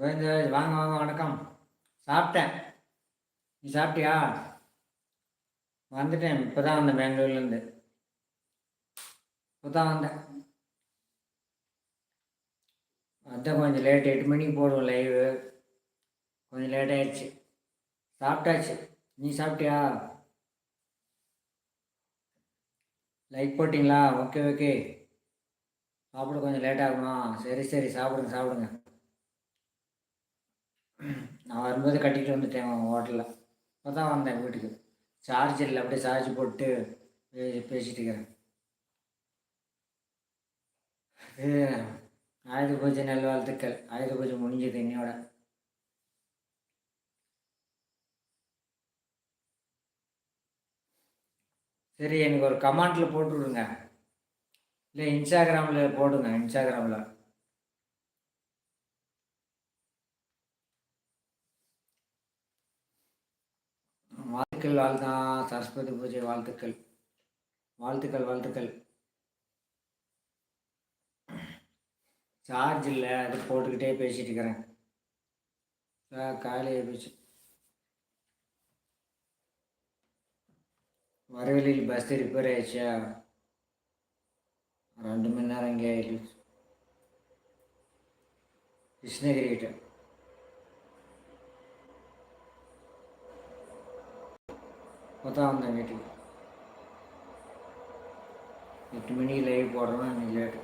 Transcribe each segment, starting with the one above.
கோவிந்தராஜ் வாங்க வாங்க வணக்கம். சாப்பிட்டேன். நீ சாப்பிட்டியா? வந்துட்டேன். இப்போ தான் வந்தேன் பெங்களூர்லேருந்து. இப்போ தான் வந்தேன். அதான் கொஞ்சம் லேட் எட்டு மணிக்கு போடுவோம் லைவு கொஞ்சம் லேட் ஆயிடுச்சு. சாப்பிட்டாச்சு. நீ சாப்பிட்டியா? லைக் போட்டிங்களா? ஓகே ஓகே சாப்பிட கொஞ்சம் லேட் ஆகுமா? சரி சரி. சாப்பிடுங்க சாப்பிடுங்க. நான் வரும்போது கட்டிட்டு வந்துட்டேன் ஹோட்டலில். இப்போ தான் வந்தேன் வீட்டுக்கு. சார்ஜ் இல்லை அப்படியே சார்ஜ் போட்டு பே- பேசிட்டு இருக்கிறேன். இது ஆயுத பூஜை நல்வாழ்த்துக்கள். ஆயுத பூஜை முடிஞ்சது இன்னையோட சரி எனக்கு ஒரு கமெண்ட்டில் போட்டு விடுங்க இல்லை இன்ஸ்டாகிராமில் போடுங்க இன்ஸ்டாகிராமில் வாழ்த்துக்கள் வாழ்த்தா சரஸ்வதி பூஜை வாழ்த்துக்கள். வாழ்த்துக்கள் வாழ்த்துக்கள். சார்ஜ் இல்லை அது போட்டுக்கிட்டே பேசிட்டு இருக்கிறேன். காலையே பேசி. வரவெளியில் பஸ் ரிப்பேர் ஆயிடுச்சா? ரெண்டு மணி நேரம் இங்கே ஆயிடுச்சு. கிருஷ்ணகிரி கிட்ட. இப்போ வந்தேன் வீட்டுக்கு. எட்டு மணிக்கு லைவ் போடுறோம் இன்னைக்கு லேட்டு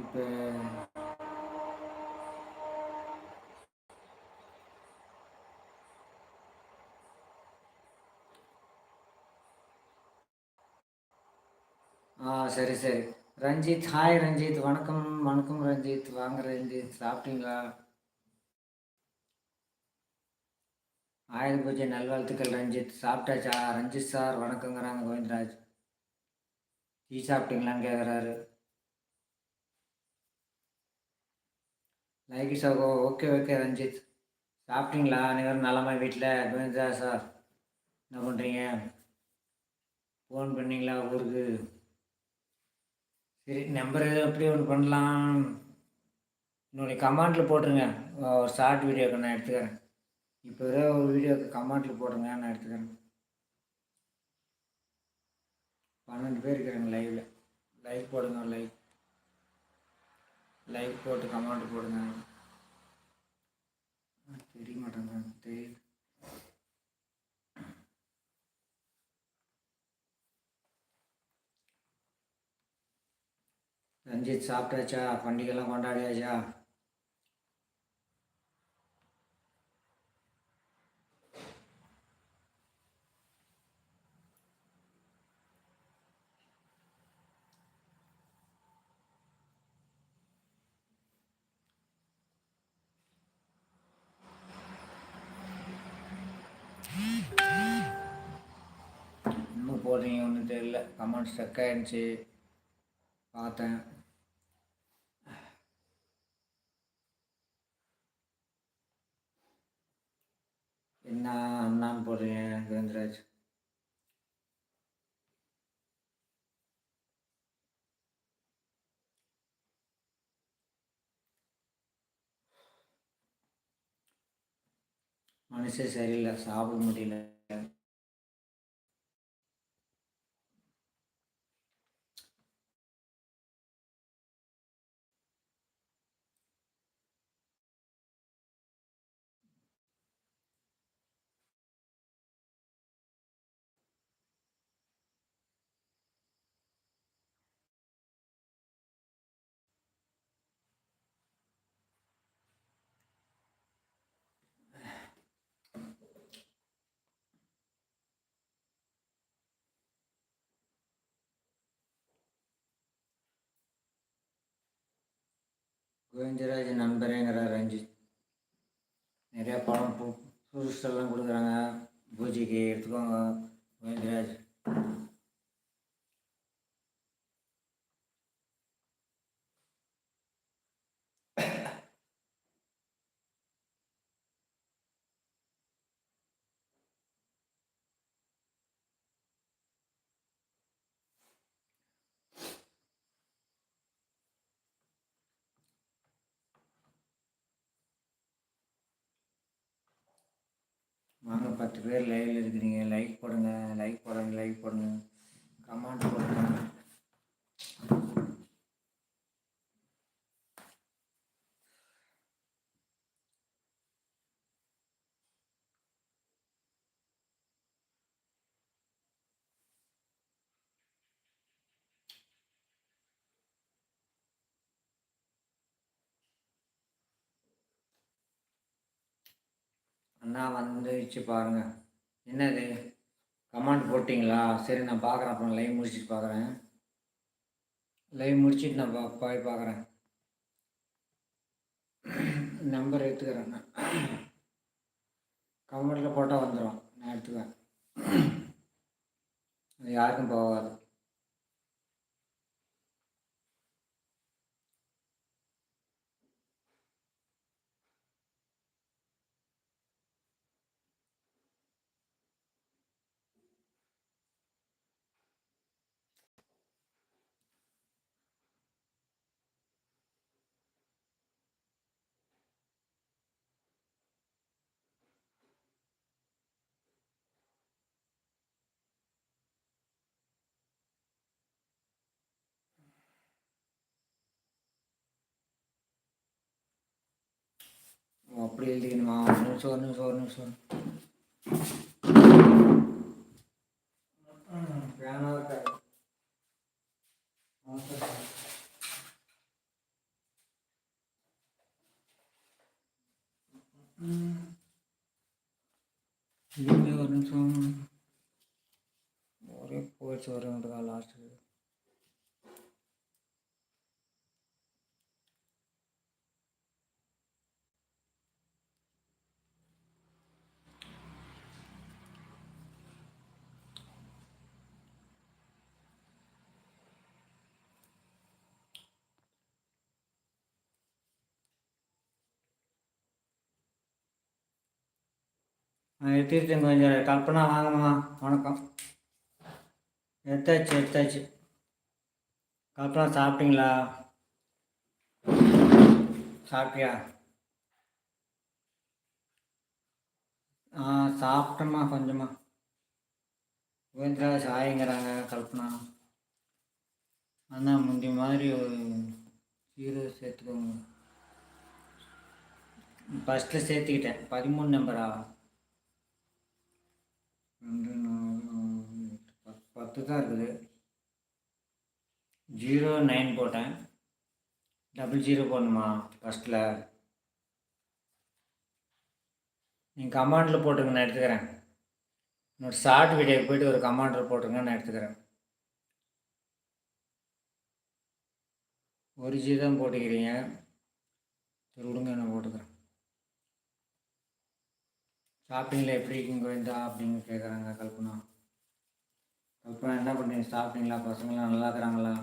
இப்போ ஆ சரி சரி. ரஞ்சித் ஹாய் ரஞ்சித். வணக்கம் வணக்கம் ரஞ்சித். வாங்க ரஞ்சித் சாப்பிட்டீங்களா? ஆயுத பூஜை நல்வாழ்த்துக்கள் ரஞ்சித். சாப்பிட்டாச்சா? ரஞ்சித் சார் வணக்கங்கிறாங்க கோவிந்தராஜ். டீ சாப்பிட்டீங்களான்னு கேட்குறாரு லைக் சகோ ஓகே ஓகே ரஞ்சித். சாப்பிட்டீங்களா? அனைவரும் நலமா வீட்டில் கோவிந்தராஜ் சார் என்ன பண்ணுறீங்க ஃபோன் பண்ணீங்களா ஊருக்கு? சரி நம்பர் அப்படியே ஒன்று பண்ணலாம். என்னுடைய கமெண்ட்டில் போட்டுருங்க. ஒரு ஷார்ட் வீடியோக்கு நான் எடுத்துக்கிறேன். இப்போ ஏதோ ஒரு வீடியோக்கு கமெண்ட்டில் போட்டுருங்க நான் எடுத்துக்கிறேன். பன்னெண்டு பேர் இருக்கிறாங்க லைவில் லைக் போடுங்க லைக் லைக் போட்டு கமெண்ட் போடுங்க. தெரிய மாட்டேங்க தெரியுது ரஞ்சித் சாப்பிட்டாச்சா? பண்டிகைலாம் கொண்டாடியாச்சா? இன்னும் போடுறீங்க ஒன்றும் தெரியல. கமெண்ட் ஸ்டக் ஆயிடுச்சு. பார்த்தேன் என்ன அண்ணான்னு போடுறீங்க கோவிந்தராஜ் மனுஷன் சரியில்லை சாப்பிட முடியல. கோவிந்தராஜ் நண்பரேங்கிறார் ரஞ்சித். நிறையா பணம் பு கொடுக்குறாங்க. பூஜைக்கு எடுத்துக்கோங்க கோவிந்தராஜ். வாங்க பத்து பேர் லைவில் இருக்கிறீங்க. லைக் போடுங்க லைக் போடுங்க லைக் போடுங்க. கமெண்ட் போடுங்க. அண்ணா வந்துச்சு பாருங்கள் என்னது? கமெண்ட் போட்டிங்களா? சரி நான் பார்க்குறேன் அப்புறம் லைவ் முடிச்சுட்டு பார்க்குறேன் லைவ் முடிச்சுட்டு நான் பா போய் பார்க்குறேன் நம்பர் எடுத்துக்கிறேன் கமெண்ட்டில் போட்டால் வந்துடும் நான் எடுத்துக்குவேன் அது யாருக்கும் போகாது. அப்படி எழுதிக்கணுமா ஒரு நிமிஷம் ஒரு நிமிஷம் ஒரு நிமிஷம் ம், பேனா இருக்காது. அவசரம். ம். இருங்க ஒரு நிமிஷம் ஒரே போயிடுச்சு வருங்கடா லாஸ்ட்டு எடுத்துக்கிட்டு கொஞ்சம் கல்பனா வாங்கம்மா. வணக்கம். எடுத்தாச்சு எடுத்தாச்சு. கல்பனா சாப்பிட்டீங்களா? சாப்பிட்டியா? ஆ சாப்பிட்டேம்மா கொஞ்சமா. கோவிந்தரா சாயங்கிறாங்க கல்பனா ஆனால் முந்தி மாதிரி ஒரு ஹீரோ சேர்த்துக்கோங்க. ஃபஸ்ட்டில் சேர்த்துக்கிட்டேன். பதிமூணு நம்பரா ரெண்டு நாலு பத்து பத்து தான் இருக்குது. ஜீரோ நைன் போட்டேன். டபுள் ஜீரோ போடணுமா ஃபஸ்ட்டில் நீங்கள் கமாண்டில் போட்டுருங்க நான் எடுத்துக்கிறேன். என்னோட ஷார்ட் வீடியோக்கு போயிட்டு ஒரு கமாண்டர் போட்டுருங்க நான் எடுத்துக்கிறேன். ஒரு ஜி தான் போட்டுக்கிறீங்க. சரி விடுங்க நான் போட்டுக்கிறேன். சாப்பிட்டீங்களா எப்படி இருக்கீங்க கோவிந்தா? அப்படின்னு கேட்குறாங்க கல்பனா. கல்பனா என்ன பண்ணுறீங்க சாப்பிட்டீங்களா பசங்களாம் நல்லா இருக்கிறாங்களா?